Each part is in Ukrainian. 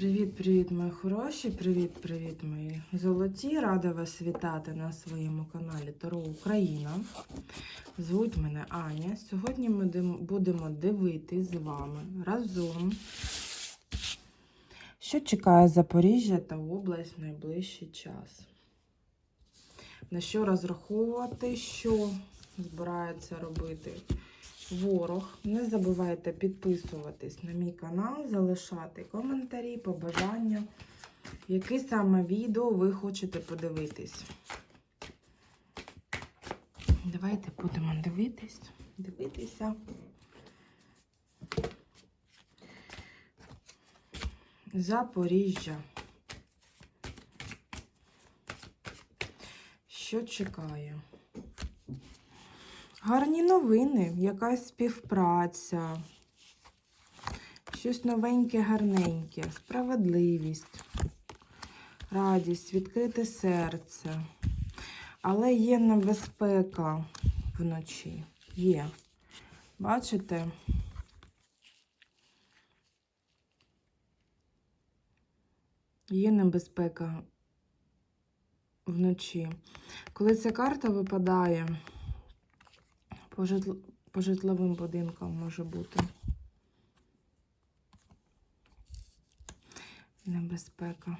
Привіт-привіт, мої хороші! Привіт-привіт, мої золоті! Рада вас вітати на своєму каналі Таро Україна. Звуть мене Аня. Сьогодні ми будемо дивитись з вами разом, що чекає Запоріжжя та область в найближчий час. На що розраховувати, що збирається робити ворог. Не забувайте підписуватись на мій канал, залишати коментарі, побажання, яке саме відео ви хочете подивитись. Давайте будемо дивитись, дивитися. Запоріжжя. Що чекає? Гарні новини, якась співпраця, щось новеньке, гарненьке, справедливість, радість, відкрите серце. Але є небезпека вночі. Є. Бачите? Є небезпека вночі. Коли ця карта випадає, по, житл... по житловим будинкам може бути. Небезпека.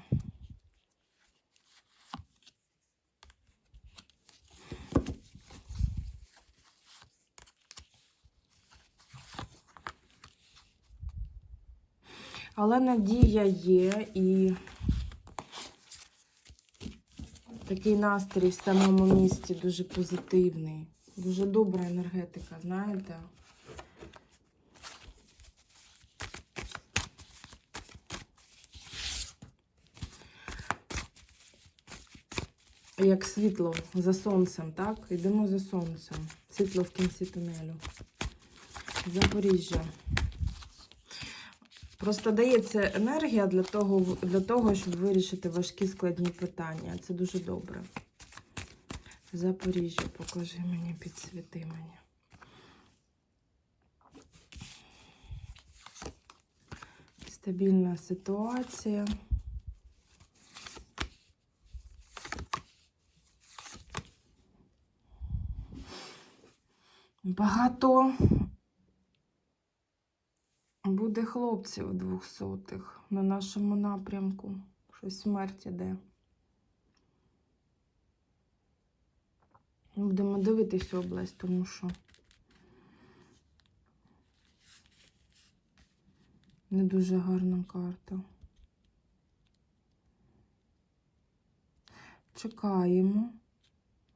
Але надія є і такий настрій в самому місті дуже позитивний. Дуже добра енергетика, знаєте? Як світло за сонцем, так? Йдемо за сонцем. Світло в кінці тунелю. Запоріжжя. Просто дається енергія для того, для того, щоб вирішити важкі складні питання. Це дуже добре. Запоріжжя, покажи мені, підсвіти мені. Стабільна ситуація. Багато буде хлопців двохсотих на нашому напрямку. Щось смерть іде. Будемо дивитись область, тому що не дуже гарна карта. Чекаємо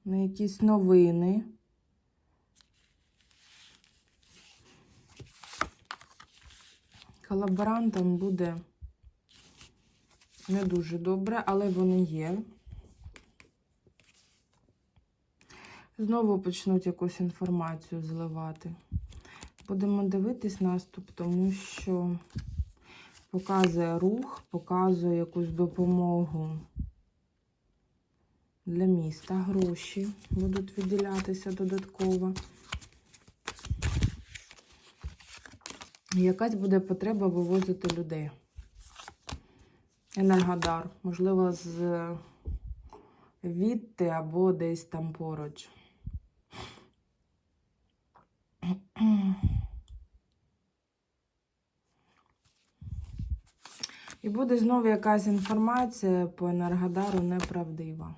на якісь новини. Колаборантам буде не дуже добре, але вони є. Знову почнуть якусь інформацію зливати. Будемо дивитись наступ, тому що показує рух, показує якусь допомогу для міста. Гроші будуть виділятися додатково. Якась буде потреба вивозити людей. Енергодар, можливо, з відти або десь там поруч. І буде знову якась інформація по Енергодару неправдива.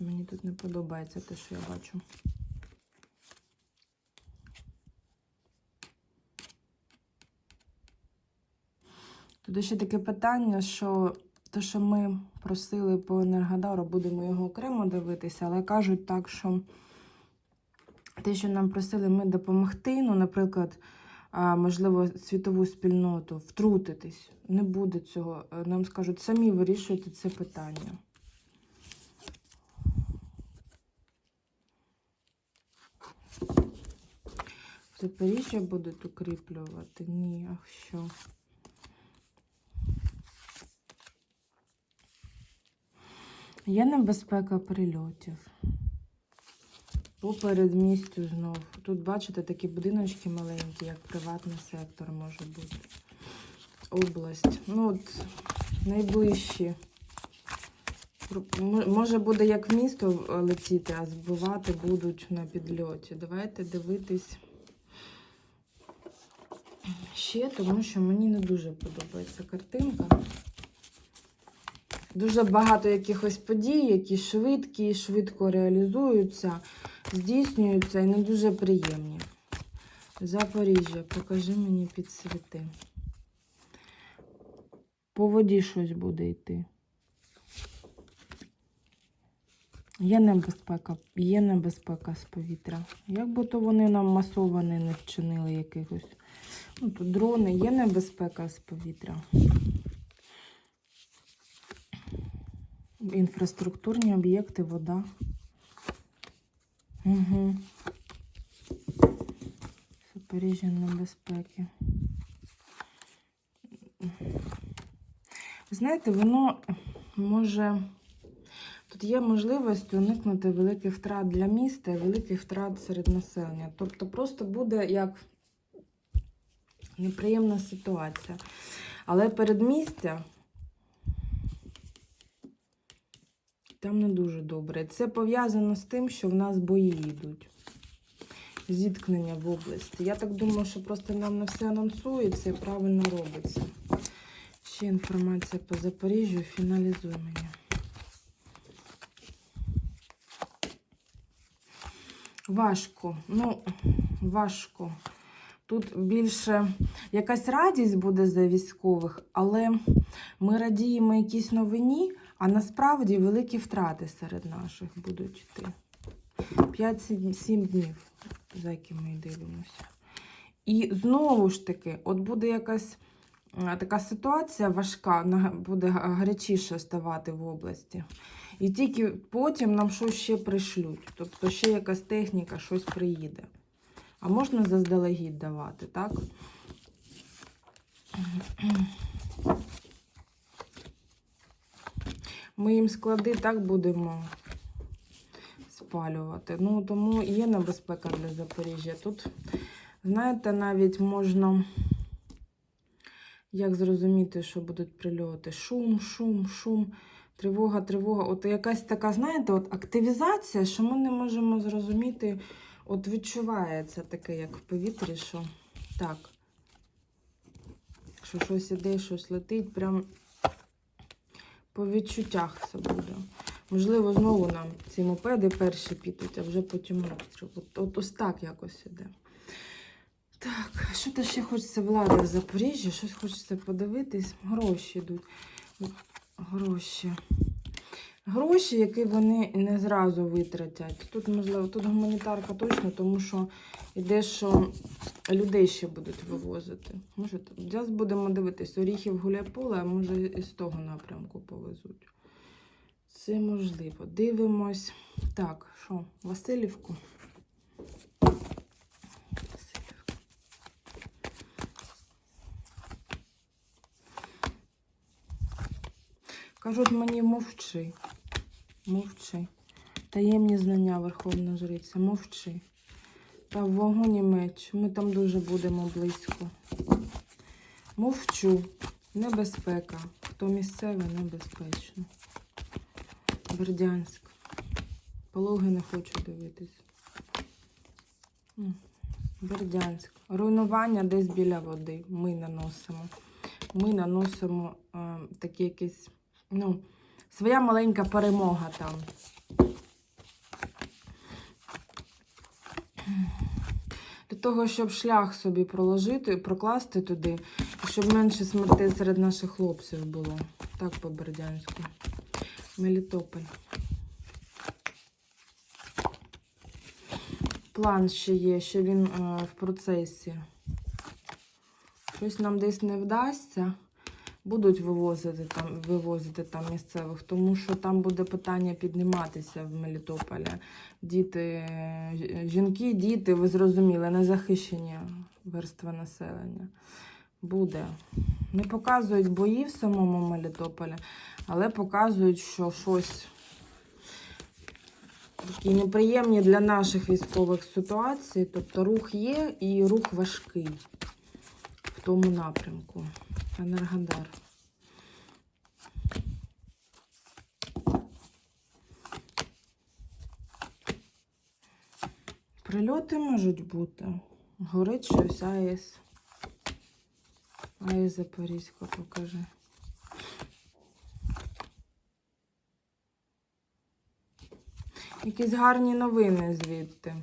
Мені тут не подобається те, що я бачу. Тут ще таке питання, що те, що ми просили по Енергодару, будемо його окремо дивитися, але кажуть так, що те, що нам просили ми допомогти, ну, наприклад, можливо, світову спільноту втрутитись, не буде цього. Е, Нам скажуть, самі вирішуйте це питання. Запоріжжя будуть укріплювати? Ні, а що? Є небезпека прильотів. По передмістю знов. Тут, бачите, такі будиночки маленькі, як приватний сектор може бути. область. Ну, от найближчі. Може буде як в місто летіти, а збивати будуть на підльоті. Давайте дивитись ще, тому що мені не дуже подобається картинка. Дуже багато якихось подій, які швидкі, швидко реалізуються, здійснюються і не дуже приємні. Запоріжжя, покажи мені підсвіти. По воді щось буде йти. Є небезпека, є небезпека з повітря. Як би то вони нам масовані не вчинили якихось. Ну, тут дрони, є небезпека з повітря. Інфраструктурні об'єкти, вода. Угу. Запоріжжя небезпеки. Знаєте, воно може. Тут є можливість уникнути великих втрат для міста і великих втрат серед населення. Тобто просто буде як неприємна ситуація. Але передмістя там не дуже добре. Це пов'язано з тим, що в нас бої йдуть. Зіткнення в області. Я так думаю, що просто нам на все анонсується і правильно робиться. Ще інформація по Запоріжжю. Фіналізуй мені. Важко. Ну, важко. Тут більше якась радість буде за військових, але ми радіємо якійсь новині, а насправді великі втрати серед наших будуть йти. 5-7 днів, за якими ми дивимося. І знову ж таки, от буде якась така ситуація важка, буде гарячіше ставати в області. І тільки потім нам щось ще пришлють. Тобто ще якась техніка, щось приїде. А можна заздалегідь давати, так? Ми їм склади так будемо спалювати. Ну, тому є небезпека для Запоріжжя. Тут, знаєте, навіть можна. Як зрозуміти, що будуть прильоти? Шум, шум, шум, тривога, тривога. От якась така, знаєте, от активізація, що ми не можемо зрозуміти. От відчувається таке, як в повітрі, що так. Що щось іде, щось летить, прям по відчуттях це буде. Можливо, знову нам ці мопеди перші підуть, а вже потім обстріл. От, от ось так якось іде. Так, що то ще хочеться влади в Запоріжжі, щось хочеться подивитись. Гроші йдуть. Гроші. Гроші, які вони не зразу витратять. Тут, можливо, тут гуманітарка точно, тому що йде, що людей ще будуть вивозити. Може, зараз будемо дивитись, Оріхів Гуляйполе, а може і з того напрямку повезуть. Це можливо. Дивимось. Так, що? Васильівка. Кажуть мені мовчи. Мовчи. Таємні знання Верховна Жриця. Мовчи. Та в вогоні меч. Ми там дуже будемо близько. Мовчу. Небезпека. Хто місцевий, небезпечно. Бердянськ. Пологи не хочу дивитись. Бердянськ. Руйнування десь біля води. Ми наносимо. Ми наносимо е, такі якісь, ну, своя маленька перемога там. Для того, щоб шлях собі проложити, прокласти туди, і щоб менше смертей серед наших хлопців було. Так по Бердянську. Мелітополь. План ще є, що він е, в процесі. Щось нам десь не вдасться. Будуть вивозити там, вивозити там місцевих, тому що там буде питання підніматися в Мелітополі. Діти, жінки, діти, ви зрозуміли, незахищені верстви населення. Буде. Не показують бої в самому Мелітополі, але показують, що щось такі неприємні для наших військових ситуацій. Тобто рух є і рух важкий тому напрямку. Енергодар. Прильоти можуть бути. Горить щось АЕС. АЕС Запорізька покажи. Якісь гарні новини звідти.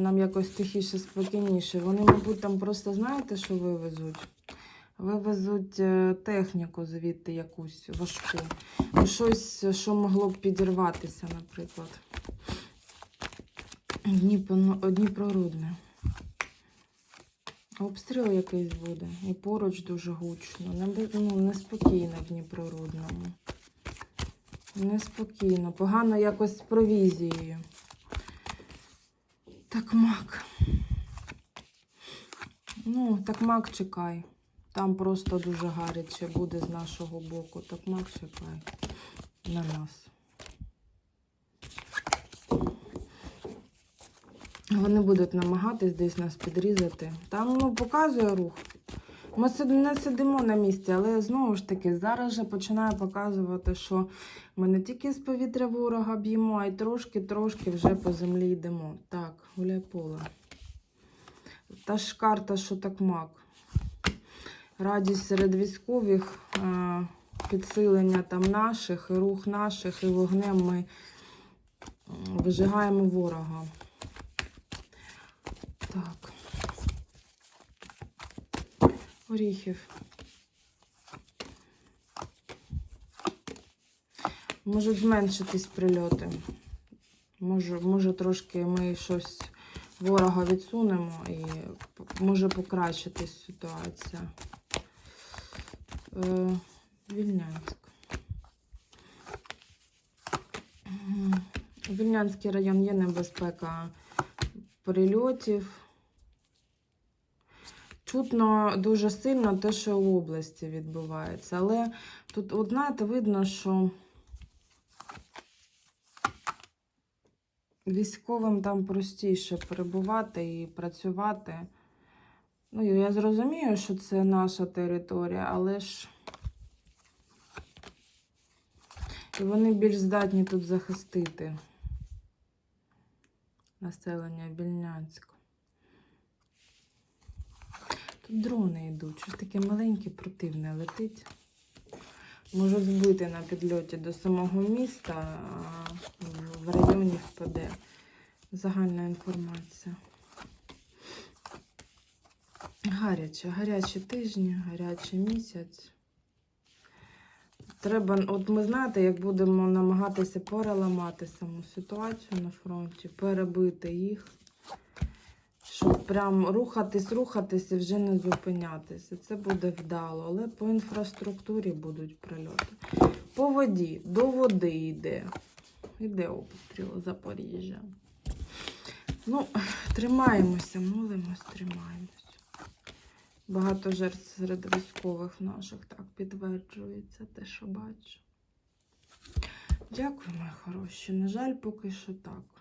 Нам якось тихіше, спокійніше. Вони, мабуть, там просто знаєте, що вивезуть? Вивезуть е, техніку звідти якусь важку. Ну, Щось, що могло б підірватися, наприклад. Дніпро, Дніпрорудне. Обстріл якийсь буде. І поруч дуже гучно. Ну, неспокійно в Дніпрорудному. Неспокійно. Погано якось з провізією. Так мак. Ну, так мак чекай. Там просто дуже гаряче буде з нашого боку. Так мак чекай на нас. Вони будуть намагатись десь нас підрізати. Там ну, показує рух. Ми не сидимо на місці, але знову ж таки, зараз же починає показувати, що ми не тільки з повітря ворога б'ємо, а й трошки-трошки вже по землі йдемо. Так, гуляй поле. Та ж карта, що так мак. Радість серед військових, е, підсилення там наших, і рух наших, і вогнем ми вижигаємо ворога. Так. Оріхів. Можуть зменшитись прильоти. Може, може трошки ми щось ворога відсунемо і може покращитись ситуація. Е, Вільнянськ. Вільнянський район є небезпека прильотів. Чутно дуже сильно те, що в області відбувається. Але тут, от знаєте, видно, що військовим там простіше перебувати і працювати. Ну, я зрозумію, що це наша територія, але ж і вони більш здатні тут захистити населення Вільнянська. Тут дрони йдуть, щось таке маленьке, противне летить. Можуть збити на підльоті до самого міста, в районі впаде. Загальна інформація. Гаряче, гарячі тижні, гарячий місяць. Треба, от ми знаєте, як будемо намагатися переламати саму ситуацію на фронті, перебити їх, щоб прям рухатись, рухатись і вже не зупинятися. Це буде вдало, але по інфраструктурі будуть прильоти. По воді, до води йде. Іде обстріл Запоріжжя. Ну, тримаємося, молимось, тримаємось. Багато жертв серед військових наших так підтверджується те, що бачу. Дякую, мої хороші. На жаль, поки що так.